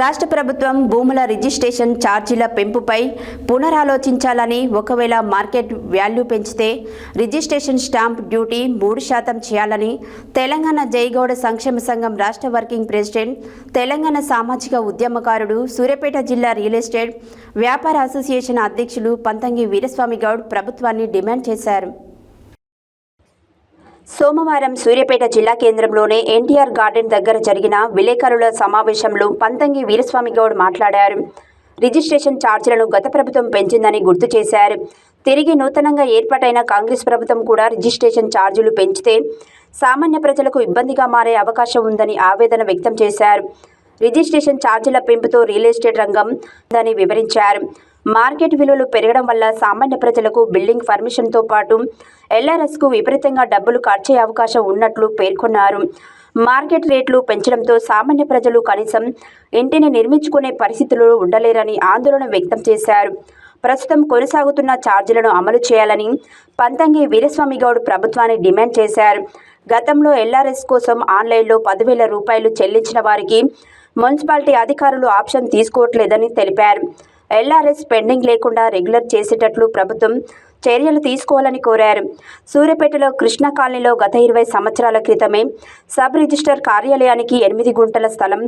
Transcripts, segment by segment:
రాష్ట్ర ప్రభుత్వం భూముల రిజిస్ట్రేషన్ ఛార్జీల పెంపుపై పునరాలోచించాలని ఒకవేళ మార్కెట్ వాల్యూ పెంచితే రిజిస్ట్రేషన్ స్టాంప్ డ్యూటీ మూడు శాతం చేయాలని తెలంగాణ జైగౌడ సంక్షేమ సంఘం రాష్ట్ర వర్కింగ్ ప్రెసిడెంట్ తెలంగాణ సామాజిక ఉద్యమకారుడు సూర్యాపేట జిల్లా రియల్ ఎస్టేట్ వ్యాపార అసోసియేషన్ అధ్యక్షులు పంతంగి వీరస్వామి గౌడ్ ప్రభుత్వాన్ని డిమాండ్ చేశారు. సోమవారం సూర్యాపేట జిల్లా కేంద్రంలోని ఎన్టీఆర్ గార్డెన్ దగ్గర జరిగిన విలేకరుల సమావేశంలో పంతంగి వీరస్వామి గౌడ్ మాట్లాడారు. రిజిస్ట్రేషన్ ఛార్జీలను గత ప్రభుత్వం పెంచిందని గుర్తు చేశారు. తిరిగి నూతనంగా ఏర్పాటైన కాంగ్రెస్ ప్రభుత్వం కూడా రిజిస్ట్రేషన్ ఛార్జీలు పెంచితే సామాన్య ప్రజలకు ఇబ్బందిగా మారే అవకాశం ఉందని ఆవేదన వ్యక్తం చేశారు. రిజిస్ట్రేషన్ ఛార్జీల పెంపుతో రియల్ ఎస్టేట్ రంగం దాన్ని వివరించారు. మార్కెట్ విలువలు పెరగడం వల్ల సామాన్య ప్రజలకు బిల్డింగ్ పర్మిషన్తో పాటు ఎల్ఆర్ఎస్కు విపరీతంగా డబ్బులు ఖర్చయ్యే అవకాశం ఉన్నట్లు పేర్కొన్నారు. మార్కెట్ రేట్లు పెంచడంతో సామాన్య ప్రజలు కనీసం ఇంటిని నిర్మించుకునే పరిస్థితుల్లో ఉండలేరని ఆందోళన వ్యక్తం చేశారు. ప్రస్తుతం కొనసాగుతున్న ఛార్జీలను అమలు చేయాలని పంతంగి వీరస్వామి గౌడ్ ప్రభుత్వాన్ని డిమాండ్ చేశారు. గతంలో ఎల్ఆర్ఎస్ కోసం ఆన్లైన్లో పదివేల రూపాయలు చెల్లించిన వారికి మున్సిపాలిటీ అధికారులు ఆప్షన్ తీసుకోవట్లేదని తెలిపారు. ఎల్ఆర్ఎస్ పెండింగ్ లేకుండా రెగ్యులర్ చేసేటట్లు ప్రభుత్వం చర్యలు తీసుకోవాలని కోరారు. సూర్యపేటలో కృష్ణ కాలనీలో గత ఇరవై సంవత్సరాల క్రితమే సబ్ రిజిస్టర్ కార్యాలయానికి ఎనిమిది గుంటల స్థలం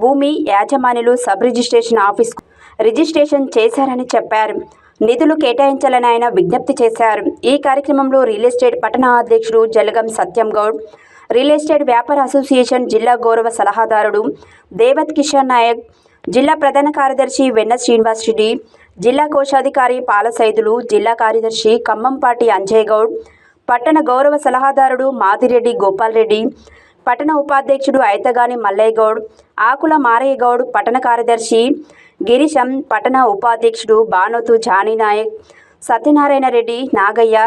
భూమి యాజమానులు సబ్ రిజిస్ట్రేషన్ ఆఫీస్కు రిజిస్ట్రేషన్ చేశారని చెప్పారు. నిధులు కేటాయించాలని ఆయన విజ్ఞప్తి చేశారు. ఈ కార్యక్రమంలో రియల్ ఎస్టేట్ పట్టణ అధ్యక్షుడు జలగం సత్యం గౌడ్ రియల్ ఎస్టేట్ వ్యాపార అసోసియేషన్ జిల్లా గౌరవ సలహాదారుడు దేవత్ కిషన్ నాయక్ జిల్లా ప్రధాన కార్యదర్శి వెన్న శ్రీనివాసరెడ్డి జిల్లా కోశాధికారి పాలసైదులు జిల్లా కార్యదర్శి ఖమ్మంపాటి అంజయ్ గౌడ్ పట్టణ గౌరవ సలహాదారుడు మాదిరెడ్డి గోపాల్ రెడ్డి పట్టణ ఉపాధ్యక్షుడు ఐతగాని మల్లయ్య గౌడ్ ఆకుల మారయ్య గౌడ్ పట్టణ కార్యదర్శి గిరీశం పట్టణ ఉపాధ్యక్షుడు బానోతు జానీ నాయక్ సత్యనారాయణ రెడ్డి నాగయ్య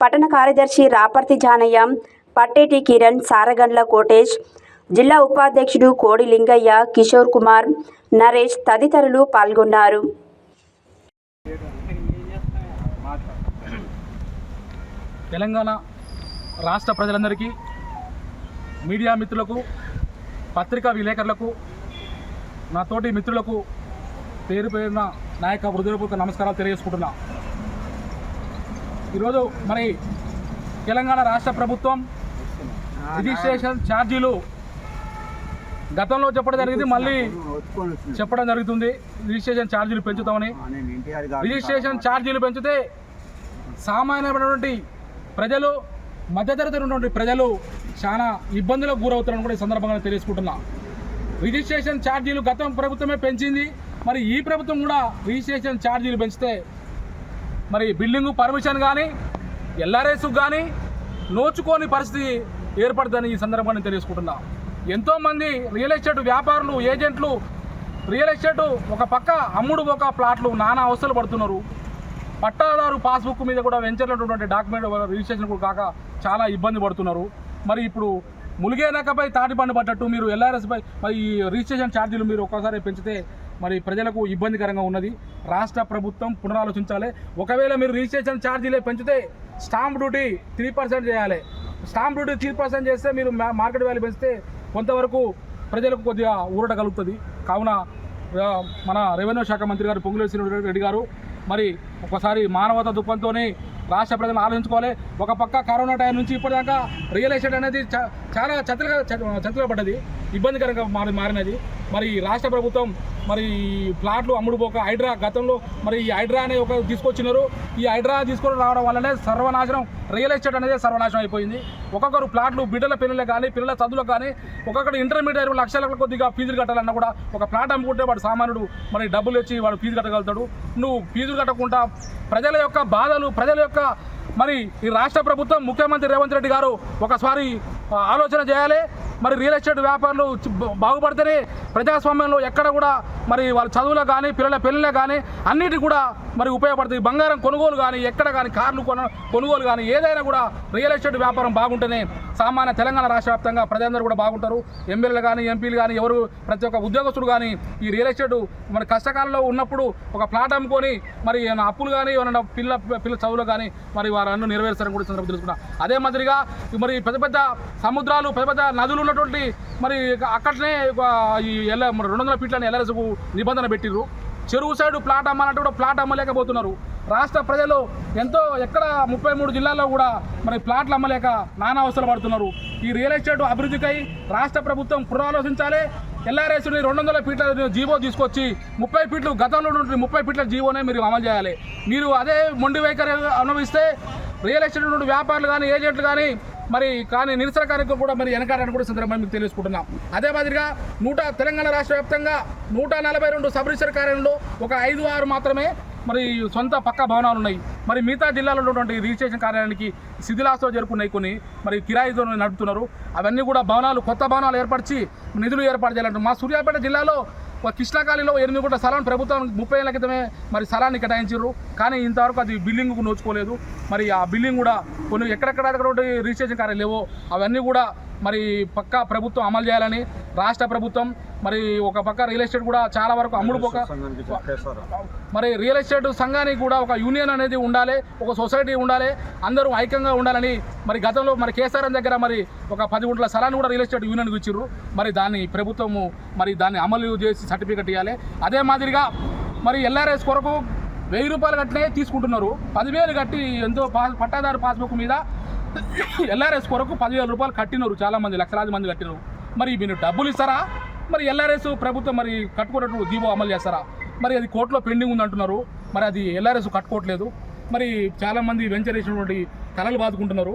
పట్టణ కార్యదర్శి రాపర్తి జానయ్య పట్టేటి కిరణ్ సారగండ్ల కోటేష్ జిల్లా ఉపాధ్యక్షుడు కోడి లింగయ్య కిషోర్ కుమార్ నరేష్ తదితరులు పాల్గొన్నారు. తెలంగాణ రాష్ట్ర ప్రజలందరికీ మీడియా మిత్రులకు పత్రికా విలేకరులకు నా తోటి మిత్రులకు పేరు పేరున నా యొక్క హృదయపూర్వక నమస్కారాలు తెలియజేసుకుంటున్నా. ఈరోజు మరి తెలంగాణ రాష్ట్ర ప్రభుత్వం రిజిస్ట్రేషన్ ఛార్జీలు గతంలో చెప్పడం జరిగింది మళ్ళీ చెప్పడం జరుగుతుంది. రిజిస్ట్రేషన్ ఛార్జీలు పెంచుతామని. రిజిస్ట్రేషన్ ఛార్జీలు పెంచితే సామాన్యమైనటువంటి ప్రజలు మధ్యతరగతి ఉన్నటువంటి ప్రజలు చాలా ఇబ్బందులకు గురవుతారని కూడా ఈ సందర్భంగా తెలియజేసుకుంటున్నా. రిజిస్ట్రేషన్ ఛార్జీలు గతం ప్రభుత్వమే పెంచింది. మరి ఈ ప్రభుత్వం కూడా రిజిస్ట్రేషన్ ఛార్జీలు పెంచితే మరి బిల్డింగ్ పర్మిషన్ కానీ ఎల్ఆర్ఎస్ కానీ నోచుకోని పరిస్థితి ఏర్పడుతుందని ఈ సందర్భంగా నేను తెలియజేసుకుంటున్నా. ఎంతోమంది రియల్ ఎస్టేట్ వ్యాపారులు ఏజెంట్లు రియల్ ఎస్టేట్ ఒక పక్క అమ్ముడు ఒక ప్లాట్లు నానా అవస్థలు పడుతున్నారు. పట్టాదారు పాస్బుక్ మీద కూడా వెంచర్లటువంటి డాక్యుమెంట్ రిజిస్ట్రేషన్ కూడా కాక చాలా ఇబ్బంది పడుతున్నారు. మరి ఇప్పుడు ములిగేనకపై తాటిపండు పడ్డట్టు మీరు ఎల్ఆర్ఎస్పై మరి ఈ రిజిస్ట్రేషన్ ఛార్జీలు మీరు ఒక్కసారి పెంచితే మరి ప్రజలకు ఇబ్బందికరంగా ఉన్నది. రాష్ట్ర ప్రభుత్వం పునరాలోచించాలి. ఒకవేళ మీరు రిజిస్ట్రేషన్ ఛార్జీలే పెంచితే స్టాంప్ డ్యూటీ త్రీ పర్సెంట్ చేయాలి. స్టాంప్ డ్యూటీ త్రీ పర్సెంట్ చేస్తే మీరు మా- మార్కెట్ వాల్యూ పెంచితే కొంతవరకు ప్రజలకు కొద్దిగా ఊరట కలుగుతుంది. కావున మన రెవెన్యూ శాఖ మంత్రి గారు పొంగులేసి రెడ్డి గారు మరి ఒకసారి మానవత దుఃఖంతోనే రాష్ట్ర ప్రజలను ఆలోచించుకోవాలి ఒక పక్క కరోనా టైం నుంచి ఇప్పటిదాకా రియల్ ఎస్టేట్ అనేది చా- చాలా చతులుగా చతులుగా పడ్డది ఇబ్బందికరంగా మారి మారినది. మరి ఈ రాష్ట్ర ప్రభుత్వం మరి ఈ ప్లాట్లు అమ్ముడుపోక హైడ్రా గతంలో మరి ఈ హైడ్రా అనే ఒక తీసుకొచ్చినారు. ఈ హైడ్రా తీసుకొని రావడం వల్లనే సర్వనాశనం రియల్ ఎస్టేట్ అనేది సర్వనాశనం అయిపోయింది. ఒక్కొక్కరు ప్లాట్లు బిడ్డల పిల్లలు కానీ పిల్లల చదువులకు కానీ ఒక్కొక్కటి ఇంటర్మీడియట్ లక్షల కొద్దిగా ఫీజులు కట్టాలన్నా కూడా ఒక ప్లాట్ అమ్ముకుంటే వాడు సామాన్యుడు మరి డబ్బులు ఇచ్చి వాడు ఫీజు కట్టగలుగుతాడు. నువ్వు ఫీజులు కట్టకుండా ప్రజల యొక్క బాధలు ప్రజల యొక్క మరి ఈ రాష్ట్ర ప్రభుత్వం ముఖ్యమంత్రి రేవంత్ రెడ్డి గారు ఒకసారి ఆలోచన చేయాలి. మరి రియల్ ఎస్టేట్ వ్యాపారులు బాగుపడితేనే ప్రజాస్వామ్యంలో ఎక్కడ కూడా మరి వాళ్ళ చదువులో కానీ పిల్లల పెళ్ళిలో కానీ అన్నిటి కూడా మరి ఉపయోగపడుతుంది. బంగారం కొనుగోలు కానీ ఎక్కడ కానీ కార్లు కొన కొనుగోలు కానీ ఏదైనా కూడా రియల్ ఎస్టేట్ వ్యాపారం బాగుంటేనే సామాన్య తెలంగాణ రాష్ట్ర వ్యాప్తంగా ప్రజలందరూ కూడా బాగుంటారు. ఎమ్మెల్యేలు కానీ ఎంపీలు కానీ ఎవరు ప్రతి ఒక్క ఉద్యోగస్తుడు కానీ ఈ రియల్ ఎస్టేట్ మరి కష్టకాలంలో ఉన్నప్పుడు ఒక ప్లాట్ అమ్ముకొని మరి ఏమైనా అప్పులు కానీ ఏమైనా పిల్ల పిల్ల చదువులు కానీ మరి వారు అన్ను నెరవేరుస్తారని కూడా సందర్భం తెలుసుకున్నా. అదే మాదిరిగా మరి పెద్ద పెద్ద సముద్రాలు పెద్ద పెద్ద నదులు ఉన్నటువంటి మరి అక్కడనే ఈ ఎల్ రెండు వందల ఫీట్లని ఎల్ఆర్ఎస్కు నిబంధన పెట్టిర్రు. చెరువు సైడ్ ప్లాట్ అమ్మాలంటే కూడా ప్లాట్ అమ్మలేకపోతున్నారు. రాష్ట్ర ప్రజలు ఎంతో ఎక్కడ ముప్పై మూడు జిల్లాల్లో కూడా మరి ప్లాట్లు అమ్మలేక నానా అవసరం పడుతున్నారు. ఈ రియల్ ఎస్టేట్ అభివృద్ధికై రాష్ట్ర ప్రభుత్వం పునరాలోచించాలి. ఎల్ఆర్ఎస్ని రెండు వందల ఫీట్ల జీవో తీసుకొచ్చి ముప్పై ఫీట్లు గతంలో నుండి ముప్పై ఫీట్ల జీవోనే మీరు అమలు చేయాలి. మీరు అదే మొండి వైఖరి అనుభవిస్తే రియల్ ఎస్టేట్ నుండి వ్యాపారులు కానీ ఏజెంట్లు కానీ మరి కానీ నిరసన కార్యక్రమం కూడా మరి వెనకాడని కూడా సందర్భంగా మీకు తెలుసుకుంటున్నాం అదే మాదిరిగా నూట తెలంగాణ రాష్ట్ర వ్యాప్తంగా నూట నలభై రెండు సబ్ రిజిస్టర్ కార్యాలయంలో ఒక ఐదు ఆరు మాత్రమే మరి సొంత పక్క భవనాలు ఉన్నాయి. మరి మిగతా జిల్లాలో ఉన్నటువంటి రిజిస్ట్రేషన్ కార్యాలయానికి శిథిలాస్తో జరుపుకున్నాయి కొన్ని. మరి కిరాయితో నడుపుతున్నారు. అవన్నీ కూడా భవనాలు కొత్త భవనాలు ఏర్పరిచి నిధులు ఏర్పాటు చేయాలంటారు మా సూర్యాపేట జిల్లాలో ఒక కృష్ణాకాళీలో ఎనిమిది కోట్ల స్థలాన్ని ప్రభుత్వం ముప్పై ఏళ్ళ క్రితమే మరి స్థలాన్ని కేటాయించారు కానీ ఇంతవరకు అది బిల్డింగ్కు నోచుకోలేదు. మరి ఆ బిల్డింగ్ కూడా కొన్ని ఎక్కడెక్కడ రిజిస్ట్రేషన్ కార్యాలు లేవో అవన్నీ కూడా మరి పక్కా ప్రభుత్వం అమలు చేయాలని రాష్ట్ర ప్రభుత్వం మరి ఒక పక్క రియల్ ఎస్టేట్ కూడా చాలా వరకు అమ్ముడు పోక మరి రియల్ ఎస్టేట్ సంఘానికి కూడా ఒక యూనియన్ అనేది ఉండాలి ఒక సొసైటీ ఉండాలి అందరూ ఐక్యంగా ఉండాలని మరి గతంలో మరి కేసీఆర్ దగ్గర మరి ఒక పది గుంటల స్థలాన్ని కూడా రియల్ ఎస్టేట్ యూనియన్కి ఇచ్చారు మరి దాన్ని ప్రభుత్వము మరి దాన్ని అమలు చేసి సర్టిఫికెట్ ఇవ్వాలి అదే మాదిరిగా మరి ఎల్ఆర్ఎస్ కొరకు వెయ్యి రూపాయలు కట్టినే తీసుకుంటున్నారు. పదివేలు కట్టి ఎంతో పా పట్టాదారు పాస్బుక్ మీద ఎల్ఆర్ఎస్ కొరకు పదివేల రూపాయలు కట్టినారు. చాలామంది లక్షలాది మంది కట్టినారు. మరి మీరు డబ్బులు ఇస్తారా? మరి ఎల్ఆర్ఎస్ ప్రభుత్వం మరి కట్టుకున్నట్టు జీవో అమలు చేస్తారా? మరి అది కోర్టులో పెండింగ్ ఉంది అంటున్నారు మరి అది ఎల్ఆర్ఎస్ కట్టుకోవట్లేదు. మరి చాలామంది వెంచర్ చేసినటువంటి కళలు బాదుకుంటున్నారు.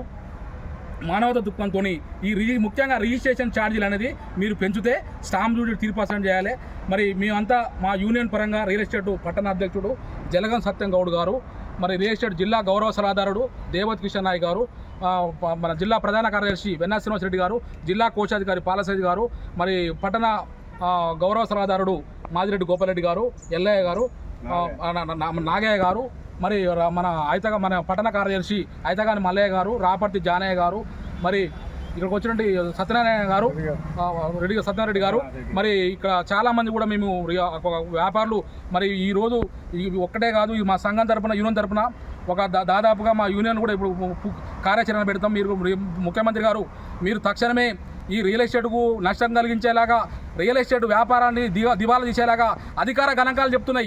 మానవత దుఃఖంతో ఈ రిజి ముఖ్యంగా రిజిస్ట్రేషన్ ఛార్జీలు అనేది మీరు పెంచితే స్టాంప్ డ్యూటీ త్రీ చేయాలి. మరి మేమంతా మా యూనియన్ పరంగా రియల్ ఎస్టేట్ పట్టణ అధ్యక్షుడు జలగం సత్యం గౌడ్ గారు మరి రియల్ ఎస్టేట్ జిల్లా గౌరవ సలహాదారుడు దేవత్ కిషన్ నాయ్ గారు మన జిల్లా ప్రధాన కార్యదర్శి వెన్నా శ్రీనివాస్ రెడ్డి గారు జిల్లా కోశాధికారి పాలసరి గారు మరి పట్టణ గౌరవ సలహాదారుడు మాదిరెడ్డి గోపాలరెడ్డి గారు ఎల్లయ్య గారు నాగయ్య. గారు మరి మన ఐతగా మన పట్టణ కార్యదర్శి ఐతగాని మల్లయ్య గారు రాపర్తి జానయ్య గారు మరి ఇక్కడికి వచ్చినటువంటి సత్యనారాయణ గారు రెడ్డి సత్యనారెడ్డి గారు మరి ఇక్కడ చాలా మంది కూడా మేము వ్యాపారులు మరి ఈ రోజు ఇవి ఒక్కటే కాదు మా సంఘం తరపున యూనియన్ తరపున ఒక దా- దాదాపుగా మా యూనియన్ కూడా ఇప్పుడు కార్యాచరణ పెడతాం. మీరు ముఖ్యమంత్రి గారు మీరు తక్షణమే ఈ రియల్ ఎస్టేట్కు నష్టం కలిగించేలాగా రియల్ ఎస్టేట్ వ్యాపారాన్ని దివా దివాలా తీసేలాగా అధికార గణాంకాలు చెప్తున్నాయి.